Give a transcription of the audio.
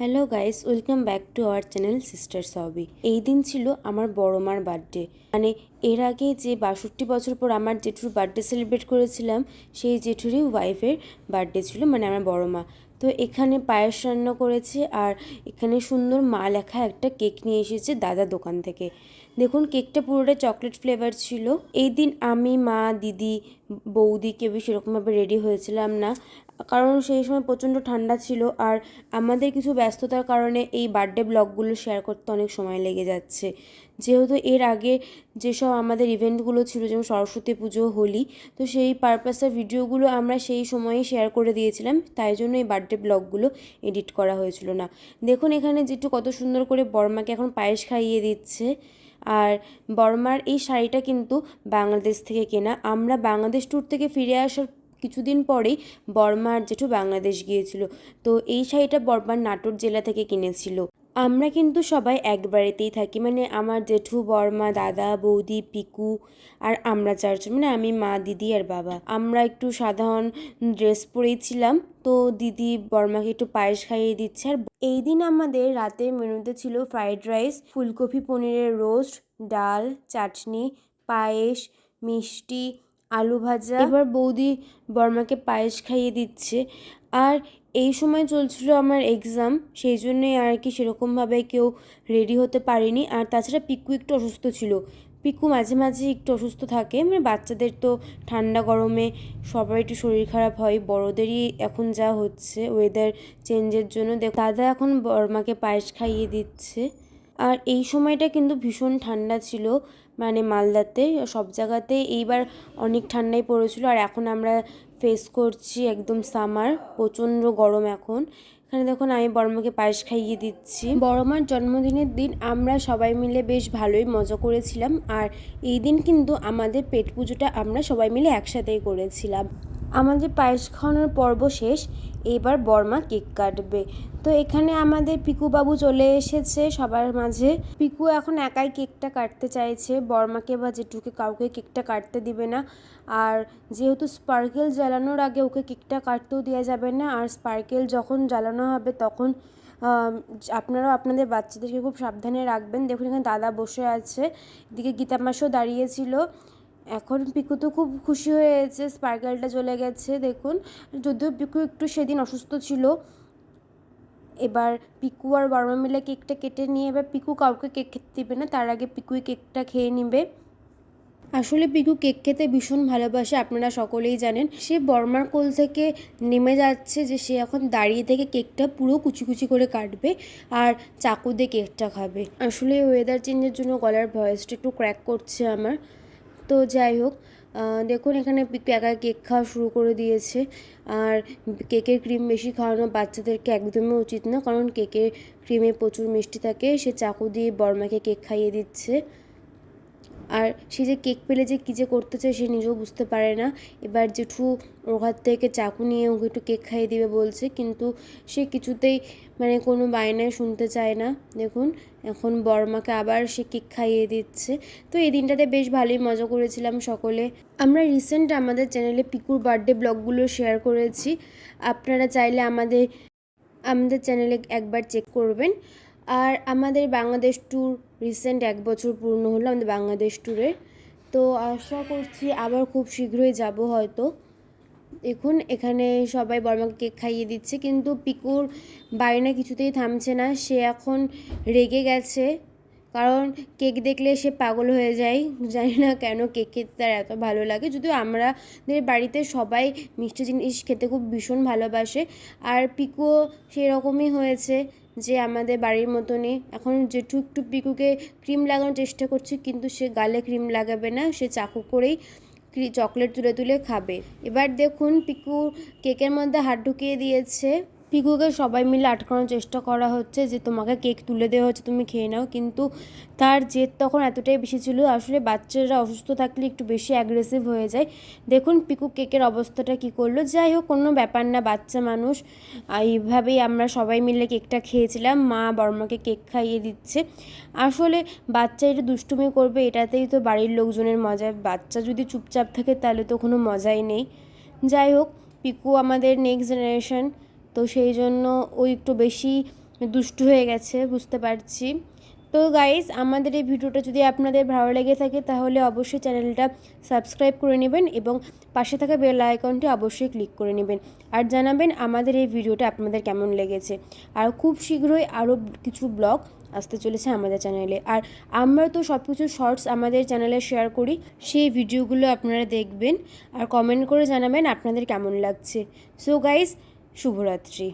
Hello guys welcome back to our channel sister সবি এই দিন ছিল আমার বড় মার বার্থডে মানে এর আগে যে বাষট্টি বছর পর আমার জেঠুর বার্থডে সেলিব্রেট করেছিলাম, সেই জেঠুরই ওয়াইফের বার্থডে ছিল মানে আমার বড় মা। তো এখানে পায়েস রান্না করেছে আর এখানে সুন্দর মা লেখা একটা কেক নিয়ে এসেছে দাদা দোকান থেকে। দেখুন কেকটা পুরোটা চকলেট ফ্লেভার ছিল। এই দিন আমি, মা, দিদি, বৌদি কেউই সেরকমভাবে রেডি হয়েছিলাম না। কারণ সেই সময় প্রচণ্ড ঠান্ডা ছিল আর আমাদের কিছু ব্যস্ততার কারণে এই বার্থডে ব্লগগুলো শেয়ার করতে অনেক সময় লেগে যাচ্ছে। যেহেতু এর আগে যেসব আমাদের ইভেন্টগুলো ছিল, যেমন সরস্বতী পুজো, হোলি, তো সেই পারপাসের ভিডিওগুলো আমরা সেই সময়ে শেয়ার করে দিয়েছিলাম, তাই জন্য এই বার্থডে ব্লগগুলো এডিট করা হয়েছিল না। দেখুন এখানে যেটু কত সুন্দর করে বর্মাকে এখন পায়েস খাইয়ে দিচ্ছে। আর বর্মার এই শাড়িটা কিন্তু বাংলাদেশ থেকে কেনা। আমরা বাংলাদেশ ট্যুর থেকে ফিরে আসার কিছুদিন পরেই বর্মা আর জেঠু বাংলাদেশ গিয়েছিল। তো এই শাড়িটা বর্মার নাটোর জেলা থেকে কিনেছিল। আমরা কিন্তু সবাই এক বাড়িতেই থাকি। মানে আমার জেঠু, বর্মা, দাদা, বৌদি, পিকু আর আমরা চারজন। মানে আমি, মা, দিদি আর বাবা। আমরা একটু সাধারণ ড্রেস পরেইছিলাম তো দিদি বর্মাকে একটু পায়েস খাইয়ে দিচ্ছে। আর এই দিন আমাদের রাতের মেনুতে ছিল ফ্রাইড রাইস, ফুলকপি পনিরের রোস্ট, ডাল, চাটনি, পায়েস, মিষ্টি আলু ভাজা। এবার বৌদি বর্মাকে পায়েস খাইয়ে দিচ্ছে। আর এই সময় চলছিল আমার এক্সাম সেই জন্যই আর কি সেরকমভাবে কেউ রেডি হতে পারেনি। আর তাছাড়া পিকু একটু অসুস্থ ছিল। পিকু মাঝে মাঝে একটু অসুস্থ থাকে। মানে বাচ্চাদের তো ঠান্ডা গরমে সবার একটু শরীর খারাপ হয়। বড়োদেরই এখন যা হচ্ছে ওয়েদার চেঞ্জের জন্য। দেখ, দাদা এখন বর্মাকে পায়েস খাইয়ে দিচ্ছে। আর এই সময়টা কিন্তু ভীষণ ঠান্ডা ছিল। মানে মালদাতে, সব জায়গাতে। এইবার অনেক ঠান্ডাই পড়েছিল আর এখন আমরা ফেস করছি একদম সামার প্রচণ্ড গরম এখন। এখানে দেখুন আমি বড়মাকে পায়েস খাইয়ে দিচ্ছি। বড়মার জন্মদিনের দিন আমরা সবাই মিলে বেশ ভালোই মজা করেছিলাম। আর এই দিন কিন্তু আমাদের পেট পুজোটা আমরা সবাই মিলে একসাথেই করেছিলাম। আমাদের পায়েস খাওয়ানোর পর্ব শেষ। এবার বর্মা কেক কাটবে। তো এখানে আমাদের পিকু বাবু চলে এসেছে সবার মাঝে। পিকু এখন একাই কেকটা কাটতে চাইছে। বর্মাকে বা জেঠুকে কাউকে কেকটা কাটতে দিবে না। আর যেহেতু স্পার্কেল জ্বালানোর আগে ওকে কেকটা কাটতেও দেওয়া যাবে না, আর স্পার্কেল যখন জ্বালানো হবে তখন আপনারাও আপনাদের বাচ্চাদেরকে খুব সাবধানে রাখবেন। দেখুন এখানে দাদা বসে আছে। এদিকে গীতামাসও দাঁড়িয়েছিল এখন পিকু তো খুব খুশি হয়েছে স্পার্কেলটা চলে গেছে, দেখুন। যদিও পিকু একটু সেদিন অসুস্থ ছিল, এবার পিকু আর বর্মা মিলে কেকটা কেটে নিয়ে, এবার পিকু কাউকে কেক খেতে দেবে না, তার আগে পিকুই কেকটা খেয়ে নেবে। আসলে পিকু কেক খেতে ভীষণ ভালোবাসে, আপনারা সকলেই জানেন। সে বর্মার কোল থেকে নেমে যাচ্ছে যে সে এখন দাঁড়িয়ে থেকে কেকটা পুরো কুচি কুচি করে কাটবে আর চাকু দিয়ে কেকটা খাবে। আসলে ওয়েদার চেঞ্জের জন্য গলার ভয়েসটা একটু ক্র্যাক করছে আমার। তো যাই হোক দেখুন এখানে প্যাকা কেক খাওয়া শুরু করে দিয়েছে। আর কেকের ক্রিম বেশি খাওয়ানো বাচ্চাদেরকে একদমই উচিত না, কারণ কেকের ক্রিমে প্রচুর মিষ্টি থাকে। সে চাকু দিয়ে বর্মাকে কেক খাইয়ে দিচ্ছে। আর সে যে কেক পেলে যে কী যে করতে চায় সে নিজেও বুঝতে পারে না। এবার জেঠু ওর হাত থেকে চাকু নিয়ে ওকে একটু কেক খাইয়ে দিবে বলছে, কিন্তু সে কিছুতেই মানে কোনো বায়নায় শুনতে চায় না। দেখুন, এখন বর্মাকে আবার সে কেক খাইয়ে দিচ্ছে। তো এই দিনটাতে বেশ ভালোই মজা করেছিলাম সকলে। আমরা রিসেন্ট আমাদের চ্যানেলে পিকুর বার্থডে ব্লগগুলো শেয়ার করেছি। আপনারা চাইলে আমাদের আমাদের চ্যানেলে একবার চেক করবেন। আর আমাদের বাংলাদেশ ট্যুর রিসেন্ট এক বছর পূর্ণ হলো আমাদের বাংলাদেশ ট্যুরে তো আশা করছি আবার খুব শীঘ্রই যাব হয়তো। দেখুন, এখানে সবাই বর্মাকে কেক খাইয়ে দিচ্ছে, কিন্তু পিকুর বায়না কিছুতেই থামছে না। সে এখন রেগে গেছে, কারণ কেক দেখলে সে পাগল হয়ে যায়। জানি না কেন কেক খেতে তার এত ভালো লাগে। যদিও আমাদের বাড়িতে সবাই মিষ্টি জিনিস খেতে খুব ভীষণ ভালোবাসে, আর পিকুও সেরকমই হয়েছে। যে আমাদের বাড়ির মতনই। এখন যে টুকটুক পিকুকে ক্রিম লাগানোর চেষ্টা করছে, কিন্তু সে গালে ক্রিম লাগাবে না, সে চাকু করেই চকলেট তুলে তুলে খাবে। এবার দেখুন পিকু কেকের মধ্যে হাত ঢুকিয়ে দিয়েছে। পিকুকে সবাই মিলে আটকানোর চেষ্টা করা হচ্ছে যে তোমাকে কেক তুলে দেওয়া হচ্ছে, তুমি খেয়ে নাও। কিন্তু তার জেদ তখন এতটাই বেশি ছিল, আসলে বাচ্চারা অসুস্থ থাকলে একটু বেশি অ্যাগ্রেসিভ হয়ে যায়। দেখুন পিকু কেকের অবস্থাটা কি করল। যাই হোক, কোনো ব্যাপার না, বাচ্চা মানুষ। এইভাবেই আমরা সবাই মিলে কেকটা খেয়েছিলাম। মা বর্মাকে কেক খাইয়ে দিচ্ছে। আসলে বাচ্চা এটা দুষ্টুমি করবে, এটাতেই তো বাড়ির লোকজনের মজা। বাচ্চা যদি চুপচাপ থাকে, তাহলে তো কোনো মজাই নেই। যাই হোক, পিকু আমাদের নেক্সট জেনারেশন তো সেই জন্য ও একটু বেশি দুষ্টু হয়ে গেছে, বুঝতে পারছি। তো গাইস আমাদের এই ভিডিওটা যদি আপনাদের ভালো লেগে থাকে, তাহলে অবশ্যই চ্যানেলটা সাবস্ক্রাইব করে নেবেন এবং পাশে থাকা বেল আইকনটি অবশ্যই ক্লিক করে নেবেন আর জানাবেন আমাদের এই ভিডিওটা আপনাদের কেমন লেগেছে। আর খুব শীঘ্রই আরও কিছু ব্লগ আসতে চলেছে আমাদের চ্যানেলে আর আমরা তো সব কিছু শর্টস আমাদের চ্যানেলে শেয়ার করি, সেই ভিডিওগুলো আপনারা দেখবেন আর কমেন্ট করে জানাবেন আপনাদের কেমন লাগছে। সো গাইস শুভরাত্রি।